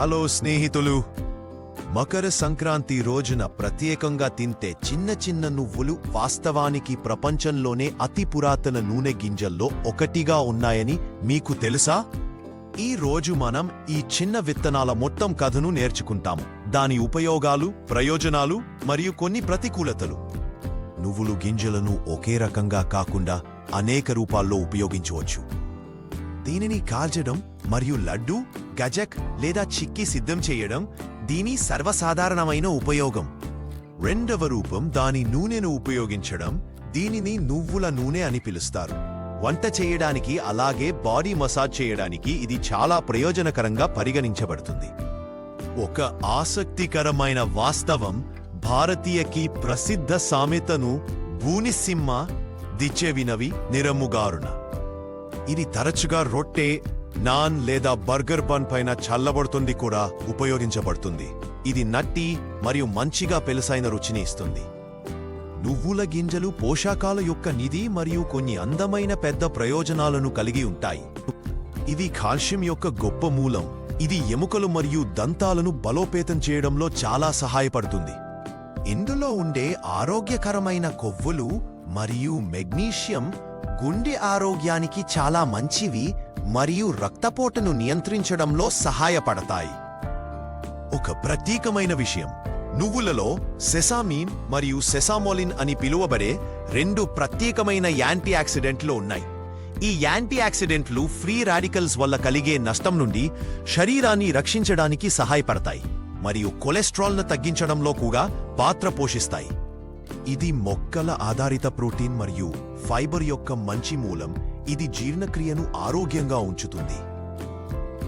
Hello స్నేహితులు. మకర సంక్రాంతి రోజున ప్రత్యేకంగా తింటే చిన్న చిన్న నువ్వులు వాస్తవానికి ప్రపంచంలోనే అతి పురాతన నూనె గింజల్లో ఒకటిగా ఉన్నాయని మీకు తెలుసా? ఈ రోజు మనం ఈ చిన్న విత్తనాల మొత్తం కథను నేర్చుకుంటాము. దాని ఉపయోగాలు ప్రయోజనాలు మరియు కొన్ని ప్రతికూలతలు. నువ్వులు గింజలను ఒకే రకంగా కాకుండా అనేక రూపాల్లో ఉపయోగించవచ్చు. దీనిని కాల్చడం మరియు లడ్డూ గజక్ లేదా చిక్కి సిద్ధం చేయడం దీని సర్వసాధారణమైన ఉపయోగం. రెండవ రూపం దాని నూనెను ఉపయోగించడం దీనిని నువ్వుల నూనె అని పిలుస్తారు. వంట చేయడానికి అలాగే బాడీ మసాజ్ చేయడానికి ఇది చాలా ప్రయోజనకరంగా పరిగణించబడుతుంది. ఒక ఆసక్తికరమైన వాస్తవం భారతీయకి ప్రసిద్ధ సామెతను భూనిసింహ దిచ్చెవినవి నిరముగారున. ఇది తరచుగా రొట్టె నాన్ లేదా బర్గర్ బన్ పైన చల్లబడుతుంది కూడా ఉపయోగించబడుతుంది. ఇది నట్టి మరియు మంచిగా పెలుసైన రుచిని ఇస్తుంది. నువ్వుల గింజలు పోషకాల యొక్క నిధి మరియు కొన్ని అందమైన పెద్ద ప్రయోజనాలను కలిగి ఉంటాయి. ఇది కాల్షియం యొక్క గొప్ప మూలం. ఇది ఎముకలు మరియు దంతాలను బలోపేతం చేయడంలో చాలా సహాయపడుతుంది. ఇందులో ఉండే ఆరోగ్యకరమైన కొవ్వులు మరియు మెగ్నీషియం గుండె ఆరోగ్యానికి చాలా మంచివి మరియు రక్తపోటను నియంత్రించడంలో సహాయపడతాయి. ఒక ప్రత్యేకమైన విషయం. నువ్వులలో సెసామీన్ మరియు సెసామోలిన్ అని పిలువబడే రెండు ప్రత్యేకమైన యాంటీ ఆక్సిడెంట్లు ఉన్నాయి. ఈ యాంటీ ఆక్సిడెంట్లు ఫ్రీ రాడికల్స్ వల్ల కలిగే నష్టం నుండి శరీరాన్ని రక్షించడానికి సహాయపడతాయి మరియు కొలెస్ట్రాల్ను తగ్గించడంలో కూడా పాత్ర పోషిస్తాయి. ఇది మొక్కల ఆధారిత ప్రోటీన్ మరియు ఫైబర్ యొక్క మంచి మూలం. ఇది జీర్ణక్రియను ఆరోగ్యంగా ఉంచుతుంది.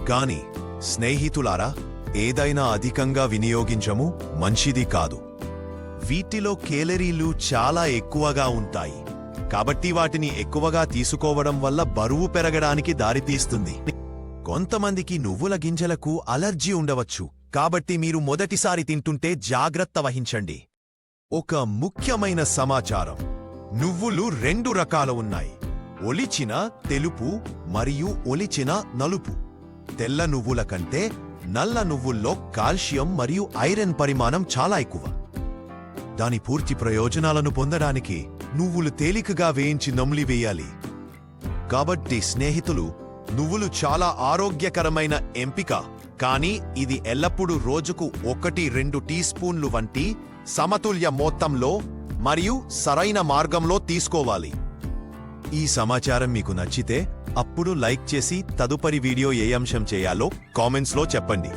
కాని స్నేహితులారా ఏదైనా అధికంగా వినియోగించము మంచిది కాదు. వీటిలో కేలరీలు చాలా ఎక్కువగా ఉంటాయి. కాబట్టి వాటిని ఎక్కువగా తీసుకోవడం వల్ల బరువు పెరగడానికి దారితీస్తుంది. కొంతమందికి నువ్వుల గింజలకు అలర్జీ ఉండవచ్చు. కాబట్టి మీరు మొదటిసారి తింటుంటే జాగ్రత్త వహించండి. ఒక ముఖ్యమైన సమాచారం. నువ్వులు రెండు రకాల ఉన్నాయి. ఒలిచిన తెలుపు మరియు ఒలిచిన నలుపు. తెల్ల నువ్వుల కంటే నల్ల నువ్వుల్లో కాల్షియం మరియు ఐరన్ పరిమాణం చాలా ఎక్కువ. దాని పూర్తి ప్రయోజనాలను పొందడానికి నువ్వులు తేలికగా వేయించి నమిలివేయాలి కాబట్టి స్నేహితులు నువ్వులు చాలా ఆరోగ్యకరమైన ఎంపిక కానీ ఇది ఎల్లప్పుడూ రోజుకు ఒకటి రెండు టీ స్పూన్లు వంటి సమతుల్య మొత్తంలో మరియు సరైన మార్గంలో తీసుకోవాలి. ఈ సమాచారం మీకు నచ్చితే అప్పుడు లైక్ చేసి తదుపరి వీడియో ఏ అంశం చేయాలో కామెంట్స్లో చెప్పండి.